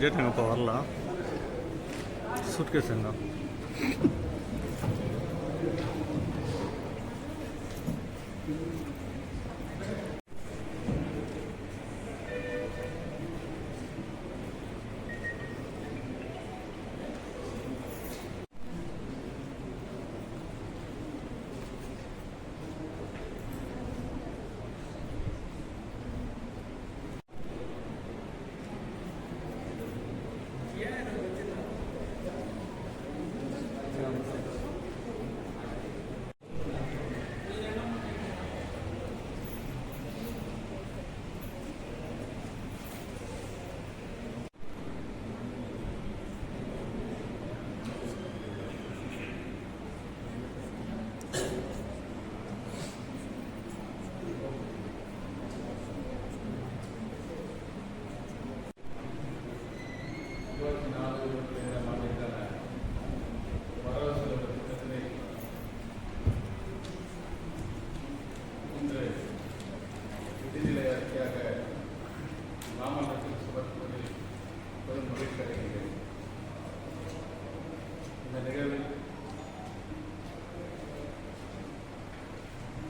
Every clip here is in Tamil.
பட்ஜெட் எங்கள் இப்போ வரலாம் சூட்கேஸ் எங்க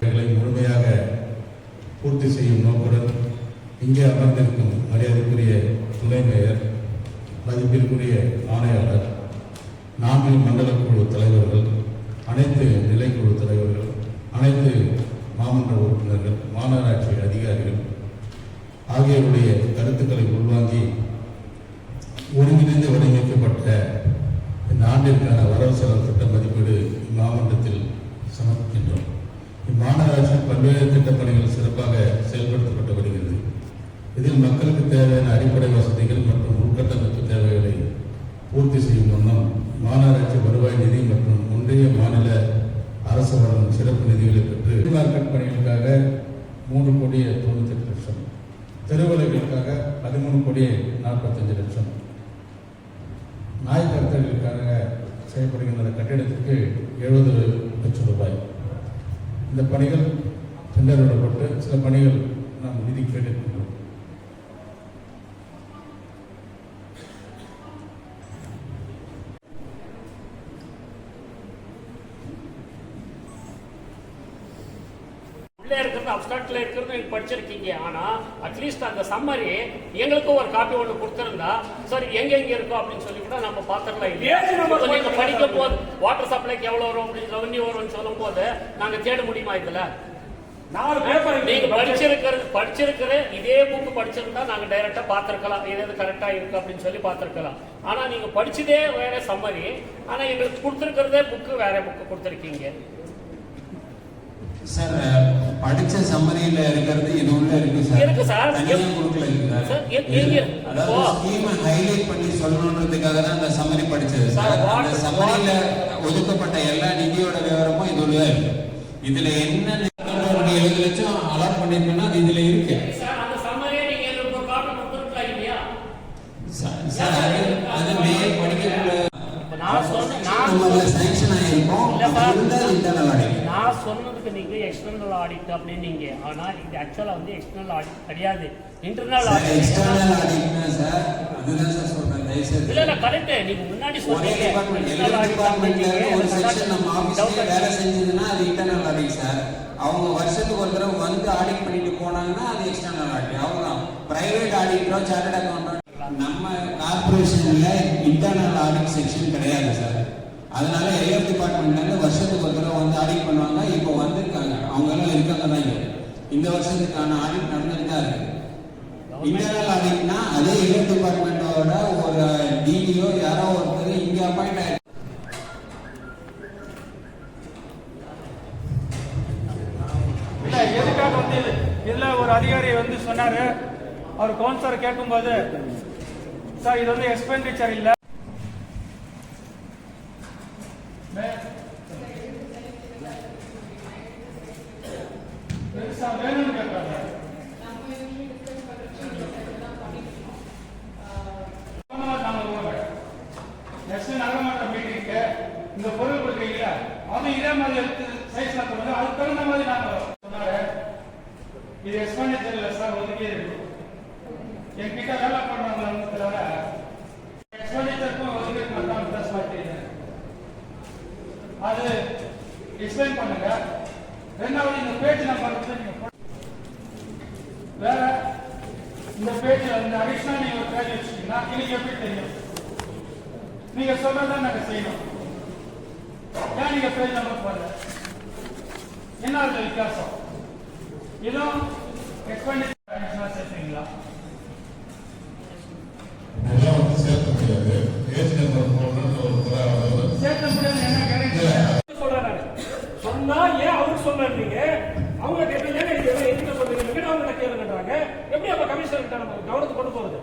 தேவைகளை முழுமையாக பூர்த்தி செய்யும் நோக்குடன் இங்கே அமர்ந்திருக்கும் மரியாதைக்குரிய துணை மேயர் மதிப்பிற்குரிய ஆணையாளர் நான்கு மண்டல குழு தலைவர்கள் அனைத்து நிலைக்குழு தலைவர்கள் அனைத்து மாமன்ற உறுப்பினர்கள் மாநகராட்சி அதிகாரிகள் ஆகியோருடைய கருத்துக்களை உள்வாங்கி ஒருங்கிணைந்து வடிவமைக்கப்பட்ட இந்த ஆண்டிற்கான வரவு செலவு திட்ட மதிப்பீடு இம்மாவட்டத்தில் சமர்ப்பிக்கின்றோம். மாநகராட்சி பல்வேறு திட்டப்பணிகள் சிறப்பாக செயல்படுத்தப்பட்டு வருகிறது. இதில் மக்களுக்கு தேவையான அடிப்படை வசதிகள் மற்றும் உள்கட்டமைப்பு தேவைகளை பூர்த்தி செய்யும் வண்ணம் மாநகராட்சி வருவாய் நிதி மற்றும் ஒன்றிய மாநில அரசு வழங்கும் சிறப்பு நிதிகளை பெற்று மார்க்கெட் பணிகளுக்காக மூன்று கோடி தொண்ணூத்தெட்டு லட்சம். தெருவலைகளுக்காக பதிமூணு கோடி நாற்பத்தஞ்சு லட்சம். நாய் கருத்தர்களுக்காக செய்யப்படுகின்ற கட்டிடத்திற்கு எழுபது லட்சம் ரூபாய். இந்த பணிகள் டெண்டரிடப்பட்டு சில பணிகள் நாம் நிதி கேட்டிருக்கின்றோம் உள்ளே இருக்கிறது நீங்க படிச்சிருக்கீங்க. ஆனா அட்லீஸ்ட் அந்த சம்மரி எங்களுக்கும் ஒரு காப்பி ஒன்று கொடுத்துருந்தா சரி எங்க எங்க இருக்கோ? அப்படின்னு சொல்லி கூட நம்ம பாத்திரலாம் இல்லையா? இப்ப நீங்க படிக்கும் போது வாட்டர் சப்ளைக்கு எவ்வளவு வரும் அப்படின்னு ரெவன்யூ வரும்னு சொல்லும் போது நாங்க தேட முடியுமா இதுல? நாலு பேப்பர் நீங்க படிச்சிருக்கிறது படிச்சிருக்கிற இதே புக் படிச்சிருந்தா நாங்க டைரக்டா பாத்திருக்கலாம் இது கரெக்டா இருக்கு அப்படின்னு சொல்லி பாத்திருக்கலாம் ஆனா நீங்க படிச்சதே வேற சம்மரி ஆனா எங்களுக்கு கொடுத்துருக்கிறதே புக்கு வேற புக்கு கொடுத்துருக்கீங்க. சார் படிச்ச சம்மரியில இருக்கிறது இது உள்ள இருக்கு சார் இருக்கு சார். தனியா கொடுக்கல இருக்கு சார்? அதாவது. ஸ்கீமை ஹைலைட் பண்ணி சொல்லணுன்றதுக்காக தான் அந்த சம்மரி படிச்சது சார், அந்த சம்மரியில ஒதுக்கப்பட்ட எல்லா நிதியோட விவரமும் இது உள்ள இருக்கு இதுல என்ன சொன்னதுக்கு நீங்க எக்ஸ்டர்னல் ஆடிட் அப்படின்னீங்க. ஆனா இது ஆக்சுவலா வந்து எக்ஸ்டர்னல் ஆடிட் கிடையாது. இன்டர்னல் ஆடிட் எக்ஸ்டர்னல் ஆடிட்னா சார் அதுதான் சார் சொல்றேன். தயவுசெய்து. இல்ல இல்ல கரெக்ட் நீங்க முன்னாடி சொன்னீங்க. ஒரு செக்ஷன் நம்ம. வேலை செஞ்சதுன்னா அது இன்டர்னல் ஆடிட் சார் அவங்க வருஷத்துக்கு ஒரு தடவை வந்து ஆடிட் பண்ணிட்டு போனாங்கன்னா அது எக்ஸ்டர்னல் ஆடிட் அவ்வளவுதான். பிரைவேட் ஆடிட்டரோ சார்ட்டர்ட் அக்கௌண்டோ நம்ம கார்பரேஷன்ல இன்டர்னல் ஆடிட் செக்ஷன் கிடையாது சார் அதனால எல்லா டிபார்ட்மெண்ட்ல இருந்து வருஷத்துக்கு ஒரு தடவை வந்து ஆடிட் பண்ணுவாங்க இப்போ வந்திருக்காங்க அவங்க எல்லாம் இருக்காங்க தான் இங்க. இந்த வருஷத்துக்கான ஆடிட் நடந்துட்டு தான் இருக்கு இன்டர்னல் ஆடிட்னா அதே எல்லா டிபார்ட்மெண்ட்டோட ஒரு டிடிஓ யாரோ ஒருத்தர் இங்க அப்பாயிண்ட் ஆயிருக்கு எதுக்காக வந்து இது ஒரு அதிகாரி வந்து சொன்னாரு. அவர் கவுன்சிலர் கேட்கும்போது சார் இது வந்து எக்ஸ்பெண்டிச்சர் இல்ல பெருசா வேணும்னு கேட்கறாங்க நெக்ஸ்ட் நகரமன்ற மீட்டிங்க்கு இந்த பொருள் கொடுக்குறீங்களா அது இதே மாதிரி எடுத்து சைஸ்ல கொடுங்க அதுக்கு தகுந்த மாதிரி நாங்க சொன்னாரு இது எக்ஸ்பெண்டிச்சர் இல்ல சார் ஒதுக்கி என்கிட்ட வேலை பண்றவங்க தவிர பர்னிச்சருக்கும் ஒரிஜினல் மட்டும் வித்தியாசமா தெரியுது அது எக்ஸ்பிளைன் பண்ணுங்க. ரெண்டாவது இந்த பேஜ் நம்பர் வந்து நீங்க வேற இந்த பேஜ் வந்து அடிஷனல் நீங்க ஒரு பேஜ் வச்சுட்டீங்கன்னா எனக்கு எப்படி தெரியும்? நீங்க சொல்றதா நாங்க செய்யணும். ஏன் நீங்க பேஜ் நம்பர் போடல? என்ன அந்த வித்தியாசம்? இதுவும் எக்ஸ்பெண்டிச்சர் அடிஷனல் சேர்த்தீங்களா சேர்க்க முடியாது. பேஜ் நம்பர் போடணும்னு ஒரு முறை அவ்வளவு. சேர்த்த முடியாது என்ன கேரண்டி சொல்றேன் நானு. சொன்னா ஏன் அவருக்கு சொன்னீங்க அவங்க கேட்டீங்க என்கிட்ட சொல்றீங்க அவங்க கேளுங்கன்றாங்க எப்படி அப்போ கமிஷனர் கிட்ட நம்ம கவனத்துக்கு கொண்டு போகிறது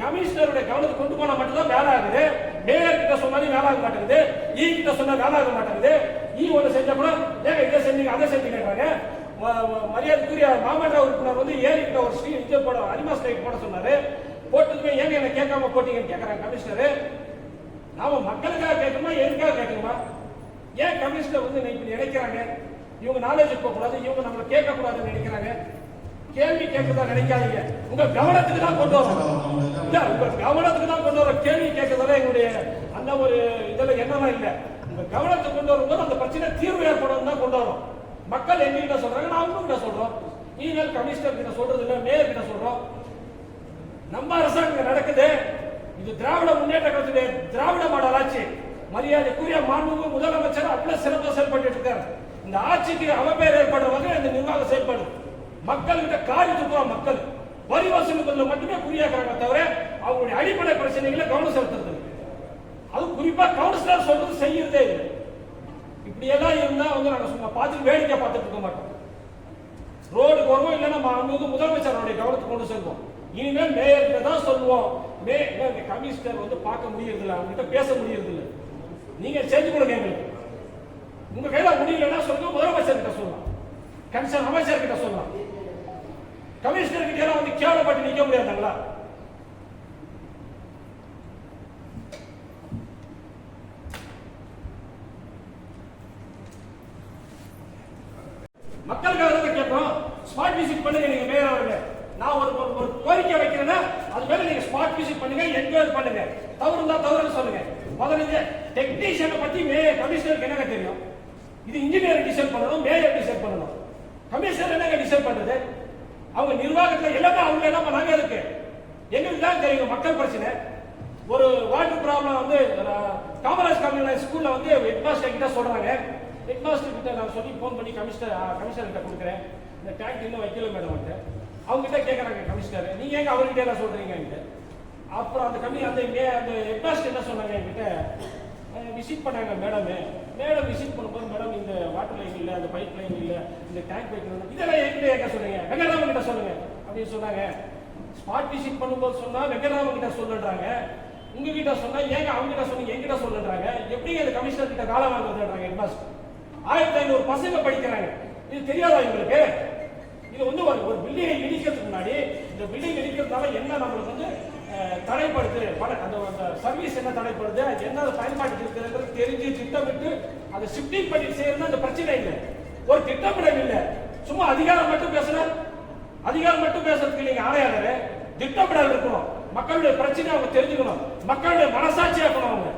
கமிஷனருடைய கவனத்துக்கு கொண்டு போனா மட்டும்தான் வேலை ஆகுது. மேயர் கிட்ட சொன்னாலும் வேலை ஆக மாட்டேங்குது. ஈ கிட்ட சொன்னா வேலை ஆக மாட்டேங்குது. ஈ ஒண்ணு செஞ்சா கூட ஏங்க இதை செஞ்சீங்க அதை செஞ்சீங்கன்றாங்க. மரியாதைக்குரிய மாமன்ற உறுப்பினர் வந்து ஏறி கிட்ட ஒரு ஸ்ரீ இது போட அனிமா ஸ்ட்ரைக் போட சொன்னாரு. போட்டதுமே ஏங்க என்ன கேட்காம போட்டீங்கன்னு கேட்கறாங்க கமிஷனரு நாம மக்களுக்காக கேட்கணுமா எதுக்காக கேட்கணுமா? ஏன் கமிஷனர் வந்து இப்படி நினைக்கிறாங்க இவங்க நாலேஜ் போகக்கூடாது இவங்க நம்மள கேட்கக்கூடாதுன்னு நினைக்கிறாங்க. கேள்வி கேட்கறதா நினைக்காதீங்க. உங்க கவனத்துக்கு தான் கொண்டு வரோம். உங்க கவனத்துக்கு தான் கொண்டு வரோம். கேள்வி கேட்கறதால எங்களுடைய அந்த ஒரு இதுல எண்ணம்லாம் இல்ல. உங்க கவனத்துக்கு கொண்டு வரும்போது அந்த பிரச்சனை தீர்வு ஏற்படும் தான் கொண்டு வரோம். மக்கள் எங்ககிட்ட சொல்றாங்க நான் உங்ககிட்ட சொல்றோம். நீங்கள் கமிஷனர் கிட்ட சொல்றது இல்ல மேயர் கிட்ட சொல்றோம். நம்ம அரசாங்கம் நடக்குது. இது திராவிட முன்னேற்ற கழகத்துடைய திராவிட மாடல் ஆட்சி மரியாதைக்குரிய மாண்புமிகு முதலமைச்சர் அவ்வளவு சிறப்பாக செயல்பட்டு இருக்காரு. இந்த ஆட்சிக்கு அவப்பேர் ஏற்படுற வகையில் இந்த நிர்வாகம் செயல்படும் மக்கள்கிட்ட காரி துப்புறோம் மக்கள். வரி வசூலுக்குள்ள மட்டுமே குறியாக்குறாங்க தவிர அவங்களுடைய அடிப்படை பிரச்சனைகளை கவனம் செலுத்துறது அது குறிப்பா கவுன்சிலர் சொல்றது செய்யறதே இல்லை. இப்படி எல்லாம் இருந்தா வந்து நாங்க சும்மா பார்த்து வேடிக்கை பார்த்துட்டு இருக்க மாட்டோம். ரோடுக்கு வருவோம் இல்லைன்னா மாண்புமிகு முதலமைச்சருடைய கவனத்துக்கு கொண்டு செல்வோம். இனிமேல் மேயர்கிட்ட தான் சொல்லுவோம். மே இந்த கமிஷனர் வந்து பார்க்க முடியறதில்ல அவங்ககிட்ட பேச முடியறதில்லை. நீங்க செஞ்சு கொடுங்க எங்களுக்கு. உங்க கையில முடியலன்னா சொல்லுங்க முதலமைச்சர் கிட்ட சொல்லலாம். கமிஷன் அமைச்சர் கிட்ட சொல்லலாம். கமிஷனர் கிட்ட எல்லாம் வந்து கேவலப்பட்டு நிக்க முடியாதுங்களா? மக்களுக்காக தான் கேட்கிறோம்? ஸ்மார்ட் விசிட் பண்ணுங்க நீங்க மேயர் அவர்களே. நான் ஒரு ஒரு- கோரிக்கை வைக்கிறேன்னா அது மேல நீங்க ஸ்மார்ட் விசிட் பண்ணுங்க என்கொயர் பண்ணுங்க. தவறு இருந்தா தவறுன்னு சொல்லுங்க. முதல்ல டெக்னீஷியனை பத்தி மேயர் கமிஷனருக்கு என்னங்க தெரியும்? இது இன்ஜினியர் டிசைன் பண்ணணும் மேயர் டிசைட் பண்ணணும். கமிஷனர் என்னங்க டிசைன் பண்றது? அவங்க நிர்வாகத்தில் எல்லாமே அவங்க என்ன பண்ணாங்க இருக்கு எங்களுக்கு தான் தெரியும் மக்கள் பிரச்சனை. ஒரு வாட்டர் ப்ராப்ளம் வந்து காமராஜ் கம்யூனிட்டி ஸ்கூல்ல வந்து ஹெட்மாஸ்டர் கிட்ட சொல்றாங்க. ஹெட்மாஸ்டர் கிட்ட நான் சொல்லி ஃபோன் பண்ணி கமிஷனர் கமிஷனர் கிட்ட கொடுக்குறேன். இந்த டேங்க் இன்னும் வைக்கல மேடம் வந்து அவங்க கிட்ட கேட்கறாங்க கமிஷனர் நீங்க எங்க அவர்கிட்ட என்ன சொல்றீங்க அப்புறம் அந்த கம்மி அந்த அந்த ஹெட்மாஸ்டர் என்ன சொன்னாங்க என்கிட்ட? விசிட் பண்ணாங்க மேடம் மேடம் விசிட் பண்ணும்போது மேடம் இந்த வாட்டர் லைன் இல்லை அந்த பைப் லைன் இல்லை இந்த டேங்க் வைக்கணும் இதெல்லாம் என்கிட்ட கேட்க சொல்றீங்க? வெங்கடாமன் கிட்ட சொல்லுங்க. அப்படின்னு சொன்னாங்க. ஸ்பாட் விசிட் பண்ணும்போது சொன்னா வெங்கராமன் கிட்ட சொல்லுன்றாங்க. உங்ககிட்ட சொன்னா ஏங்க அவங்க கிட்ட சொன்னீங்க எங்கிட்ட சொல்லுன்றாங்க. எப்படி அந்த கமிஷனர் கிட்ட காலம் வாங்குறாங்க ஹெட்மாஸ்டர் ஆயிரத்தி ஐநூறு பசங்க படிக்கிறாங்க. இது தெரியாதா இவங்களுக்கு? இது வந்து ஒரு பில்டிங்கை இடிக்கிறதுக்கு முன்னாடி இந்த பில்டிங் இடிக்கிறதுனால என்ன நம்மளுக்கு வந்து தடைப்படுது அந்த சர்வீஸ் என்ன தடைப்படுது? அது என்ன பயன்பாட்டுக்கு இருக்குதுன்றது தெரிஞ்சு திட்டமிட்டு அதை ஷிஃப்டிங் பண்ணி செய்யறது அந்த பிரச்சனை இல்லை. ஒரு திட்டமிடல் இல்லை. சும்மா அதிகாரம் மட்டும் பேசுற அதிகாரம் மட்டும் பேசுறதுக்கு நீங்க ஆணையாளர் திட்டமிடல் இருக்கணும் மக்களுடைய பிரச்சனை அவங்க தெரிஞ்சுக்கணும். மக்களுடைய மனசாட்சியா இருக்கணும் அவங்க.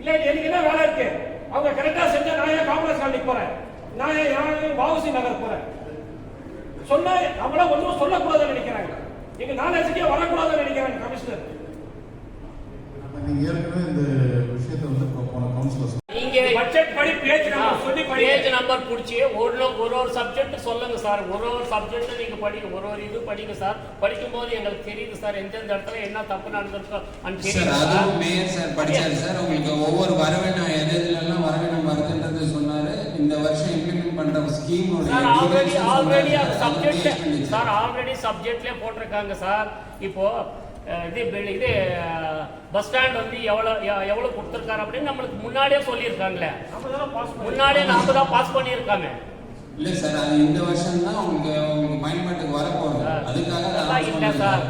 இல்லாட்டி எனக்கு என்ன வேலை இருக்கு? அவங்க கரெக்டா செஞ்சா நான் ஏன் காங்கிரஸ் காலனிக்கு போறேன்? நான் ஏன் நான் நகர் போறேன்? சொன்னா நம்மள ஒன்றும் சொல்லக்கூடாதுன்னு நினைக்கிறாங்க. எங்க நாலேஜுக்கே வரக்கூடாதுன்னு நினைக்கிறாங்க கமிஷனர். நீங்க ஏற்கனவே இந்த விஷயத்தை வந்து போன கவுன்சிலர் நீங்க பட்ஜெட் படி பேஜ் நம்பர் சொல்லி பேஜ் படிங்க நம்பர் புடிச்சு ஒரு ஒரு ஒரு சப்ஜெக்ட் சொல்லுங்க சார். ஒரு ஒரு சப்ஜெக்ட் நீங்க படிங்க. ஒரு ஒரு இது படிங்க சார். படிக்கும் போது எங்களுக்கு தெரியுது சார். எந்தெந்த இடத்துல என்ன தப்பு நடந்திருக்கோ அது சார் அதுவும் சார். மேயர் சார் படிச்சாரு சார். உங்களுக்கு ஒவ்வொரு வரவேணும் எது எதுலெல்லாம் வரவேணும் வருதுன்றது சொன்னாரு இந்த வருஷம் இம்ப்ளிமெண்ட் பண்ற ஸ்கீமோட சார் ஆல்ரெடி ஆல்ரெடி அந்த சப்ஜெக்ட் சார் ஆல்ரெடி சப்ஜெக்ட்லயே போட்டிருக்காங்க சார். இப்போ இது பில்- இது பஸ் ஸ்டாண்ட் வந்து எவ்வளவு எ- எவ்வளவு கொடுத்துருக்காரு அப்படின்னு நம்மளுக்கு முன்னாடியே சொல்லியிருக்காங்களே. நம்ம தானே பாஸ் முன்னாடியே நாம தான் பாஸ் பண்ணியிருக்காங்க. இல்ல சார் அது இந்த வருஷம் தான் உங்களுக்கு உங்களுக்கு பயன்பாட்டுக்கு வர போகுது அதுக்காக அதெல்லாம் இல்ல சார்.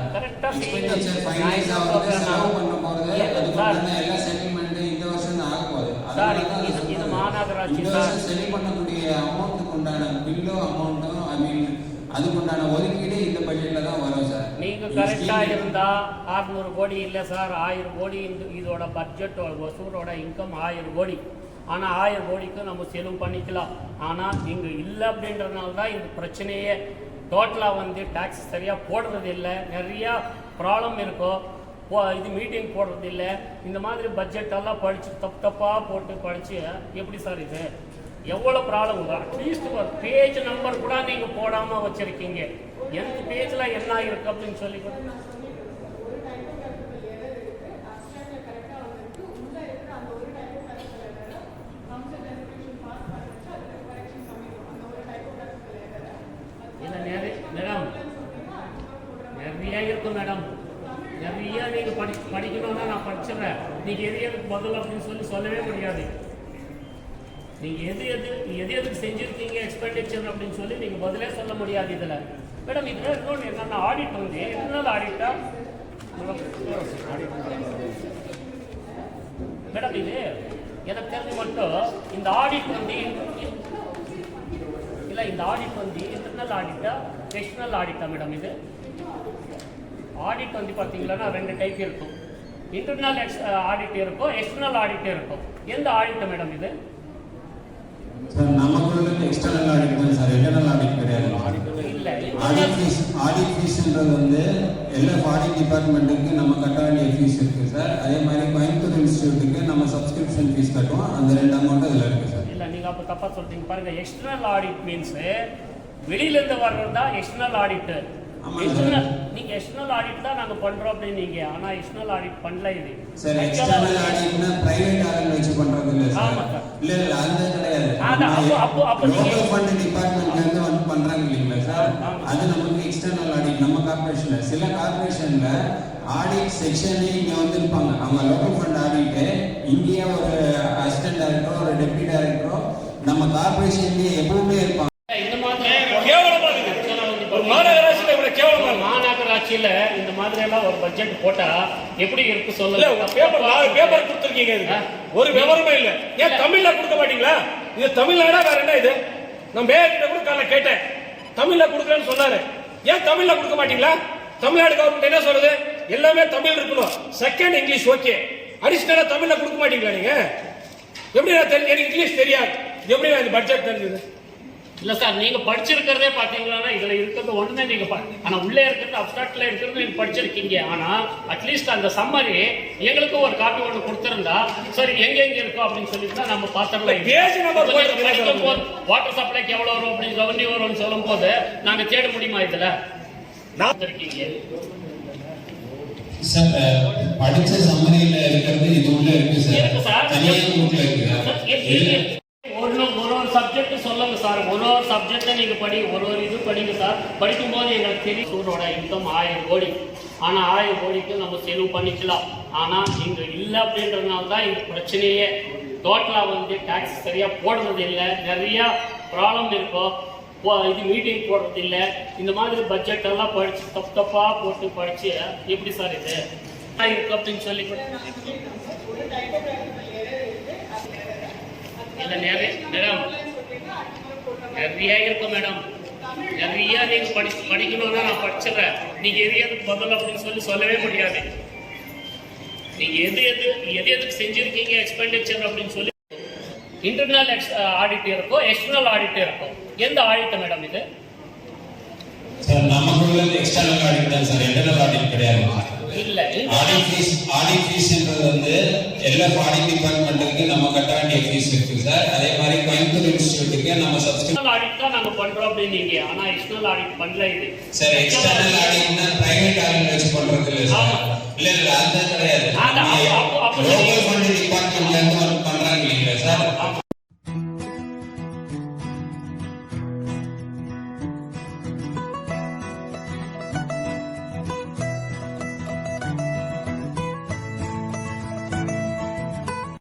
சொல்றேன்னா, செலவு பண்ண போறது அதுக்கு எல்லா செட்டில்மெண்ட் இந்த வருஷம் தான் ஆக போகுது. சார், இது- அது. மாநகராட்சி சார். செலவு பண்ணக்கூடிய அமௌண்ட்டுக்கு உண்டான பில்லோ அமௌண்ட்டும் ஐ மீன் அதுக்குண்டான ஒதுக்கீடு இந்த பட்ஜெட்ல தான் வரும் சார் நீங்க இந்த கரெக்டா scheme- இருந்தா 600 கோடி இல்ல சார் ஆயிரம் கோடி இந்த இதோட பட்ஜெட் வசூலோட இன்கம் ஆயிரம் கோடி. ஆனா ஆயிரம் கோடிக்கு நம்ம செலவு பண்ணிக்கலாம். ஆனா நீங்க இல்ல அப்படின்றதுனால தான் இந்த பிரச்சனையே டோட்டலா வந்து டாக்ஸ் சரியா போடுறது இல்ல. நிறைய ப்ராப்ளம் இருக்கும் போ- இது மீட்டிங் போடுறது இல்ல. இந்த மாதிரி பட்ஜெட் எல்லாம் படிச்சு தப்பு தப்பா போட்டு படிச்சு எப்படி சார் இது? எவ்வளோ ப்ராப்ளம் அட்லீஸ்ட் ஒரு பேஜ் நம்பர் கூட நீங்க போடாம வச்சிருக்கீங்க. எந்த பேஜ்ல என்ன இருக்கு அப்படின்னு சொல்லி மேடம் நிறைய இருக்கும் மேடம். நிறைய நீங்க படி படிக்கணும்னா நான் படிச்சிடுறேன். நீங்க எது பதில் அப்படின்னு சொல்லி சொல்லவே முடியாது. நீங்கள் எது எது எது எதுக்கு செஞ்சுருக்கீங்க எக்ஸ்பெண்டிச்சர் அப்படின்னு சொல்லி நீங்கள் பதிலே சொல்ல முடியாது இதில். மேடம் இதில் இன்னொன்று என்னென்ன ஆடிட் வந்து எத்தனால ஆடிட்டா மேடம் இது எனக்கு தெரிஞ்சு மட்டும் இந்த ஆடிட் வந்து இல்லை இந்த ஆடிட் வந்து இன்டர்னல் ஆடிட்டா எக்ஸ்டர்னல் ஆடிட்டா மேடம் இது? ஆடிட் வந்து பார்த்தீங்கன்னா ரெண்டு டைப் இருக்கும். இன்டர்னல் எக்ஸ் ஆடிட் இருக்கும் எக்ஸ்டர்னல் ஆடிட் இருக்கும். எந்த ஆடிட் மேடம் இது? சார் நமக்குள்ள எக்ஸ்டர்னல் ஆடிட் தான் சார் இன்டர்னல் ஆடிட் கிடையாது இல்ல ஆடிட் ஃபீஸ் ஆடிட் ஃபீஸ்ன்றது வந்து எல்லா ஆடிட் டிபார்ட்மெண்ட்டுக்கு நம்ம கட்ட வேண்டிய ஃபீஸ் இருக்கு சார் அதே மாதிரி கோயம்புத்தூர் இன்ஸ்டியூட்டுக்கு நம்ம சப்ஸ்கிரிப்ஷன் ஃபீஸ் கட்டுவோம். அந்த ரெண்டு அமௌண்ட் அதில் இருக்கு சார் இல்ல நீங்க அப்ப தப்பா சொல்றீங்க. பாருங்க எக்ஸ்டர்னல் ஆடிட் மீன்ஸ் வெளியில இருந்து வர்றது தான் எக்ஸ்டர்னல் ஆடிட் ஆமா. எக்ஸ்டர்னல் நீங்க எக்ஸ்டர்னல் ஆடிட் தான் நாங்க பண்றோம் அப்படின்னீங்க ஆனா எக்ஸ்டர்னல் ஆடிட் பண்ணல இது. சார் எக்ஸ்டர்னல் ஆடிட்னா பிரைவேட் ஆளுங்க வச்சு பண்றது இல்ல சார். இல்ல இல்ல அது கிடையாது. அப்போ- அப்போ- அப்போ நீங்க- ஃபண்ட் டிபார்ட்மெண்ட்ல இருந்து வந்து பண்றாங்க இல்லைங்களா சார். அது நமக்கு எக்ஸ்டர்னல் ஆடிட் நம்ம கார்பரேஷன்ல சில கார்பரேஷன்ல ஆடிட் செக்ஷனே இங்க வந்திருப்பாங்க அவங்க லோக்கல் ஃபண்ட் ஆடிட் இங்கேயே ஒரு அசிஸ்டன்ட் டைரக்டரோ ஒரு டெப்டி டைரக்டரோ நம்ம கார்பரேஷன்லயே எப்பவுமே இருப்பாங்க. இந்த மாதிரி. ஒரு மாநகராட்சியில இவ்வளவு கேவலமா ஒரு இருக்கு. மாநகராட்சியில இந்த மாதிரி எல்லாம் ஒரு பட்ஜெட் போட்டா எப்படி இருக்கு சொல்லுங்க. பேப்பர் நாலு பேப்பர் கொடுத்துருக்கீங்க ஒரு விவரமே இல்ல. ஏன் தமிழ்ல கொடுக்க மாட்டீங்களா? இது தமிழ்நாடா வேற என்ன இது? நான் மேயர்கிட்ட கூட காலைல கேட்டேன். தமிழ்ல கொடுக்குறேன்னு சொன்னாரு. ஏன் தமிழ்ல கொடுக்க மாட்டீங்களா? தமிழ்நாடு கவர்மெண்ட் என்ன சொல்லுது? எல்லாமே தமிழ் இருக்கணும். செகண்ட் இங்கிலீஷ் ஓகே அடிஷனலா தமிழ்ல கொடுக்க மாட்டீங்களா நீங்க? எப்படி நான் தெரிஞ்சு? எனக்கு இங்கிலீஷ் தெரியாது. எப்படி நான் இந்த பட்ஜெட் தெரிஞ்சது? இல்ல சார் நீங்க படிச்சிருக்கிறதே பாத்தீங்கன்னா இதுல இருக்கிறது ஒண்ணுமே நீங்க ப- ஆனா உள்ளே இருக்கிறது அப்டாக்ட்ல இருக்கிறது நீங்க படிச்சிருக்கீங்க. ஆனா அட்லீஸ்ட் அந்த சம்மரி எங்களுக்கும் ஒரு காப்பி ஒண்ணு கொடுத்திருந்தா சரி எங்க எங்க இருக்கும் அப்படின்னு சொல்லிட்டு தான் நம்ம போட்டு வாட்டர் சப்ளைக்கு எவ்வளவு வரும் அப்படின்னு ரெவன்யூ வரும்னு சொல்லும் போது நாங்க தேட முடியுமா இதுல? நான் இருக்கீங்க சார் படிச்ச சம்மரியில இருக்கிறது இது உள்ள இருக்கு சார். தனியாக இருக்கு இருக்கு, இருக்கு. ஒரு ஒரு ஒரு சப்ஜெக்ட் சொல்லுங்க சார் ஒரு ஒரு சப்ஜெக்டை நீங்க படி ஒரு ஒரு இது படிங்க சார் படிக்கும்போது எங்களுக்கு தெரியும் சூரோட இன்கம் ஆயிரம் கோடி. ஆனா ஆயிரம் கோடிக்கு நம்ம செலவு பண்ணிக்கலாம். ஆனா இங்க இல்லை அப்படின்றதுனால தான் இந்த பிரச்சனையே. டோட்டலா வந்து டாக்ஸ் சரியா போடுறது இல்லை. நிறைய ப்ராப்ளம் இருக்கும் இது மீட்டிங் போடுறது இல்லை. இந்த மாதிரி பட்ஜெட் எல்லாம் படிச்சு தப்பு தப்பா போட்டு படிச்சு எப்படி சார் இது? இருக்கு அப்படின்னு சொல்லி இல்லை இல்ல நிறைய மேடம் நிறைய இருக்கும் மேடம். நிறைய நீங்க படி படிக்கணும்னா நான் படிச்சிடுறேன். நீங்க எது எதுக்கு பதில் அப்படின்னு சொல்லி சொல்லவே முடியாது. நீங்க எது எது எது எதுக்கு செஞ்சிருக்கீங்க எக்ஸ்பெண்டிச்சர் அப்படின்னு சொல்லி. இன்டர்னல் ஆடிட் இருக்கும் எக்ஸ்டர்னல் ஆடிட் இருக்கும். எந்த ஆடிட் மேடம் இது? சார் நமக்குள்ள எக்ஸ்டர்னல் ஆடிட் தான் சார். இன்டர்னல் ஆடிட் கிடையாது. இல்ல ஆடிட் ஃபீஸ் ஆடிட் ஃபீஸ்ன்றது வந்து எல்லா ஆடிட் டிபார்ட்மெண்ட்டுக்கு நம்ம கட்ட வேண்டிய ஃபீஸ் இருக்கு சார். நம்ம சப்ஸ்கிரிப்ஷன் ஆடிட் தான் நாங்க பண்றோம் அப்படின்னீங்க ஆனா எக்ஸ்டர்னல் ஆடிட் பண்ணல இது. சார் எக்ஸ்டர்னல் ஆடிட்னா பிரைவேட் ஆடிட் வச்சு பண்றது இல்ல சார் ஆமா. இல்ல இல்ல அது கிடையாது. லோக்கல் ஃபண்ட் டிபார்ட்மெண்ட்ல இருந்து வந்து பண்றாங்க இல்லைங்களா சார்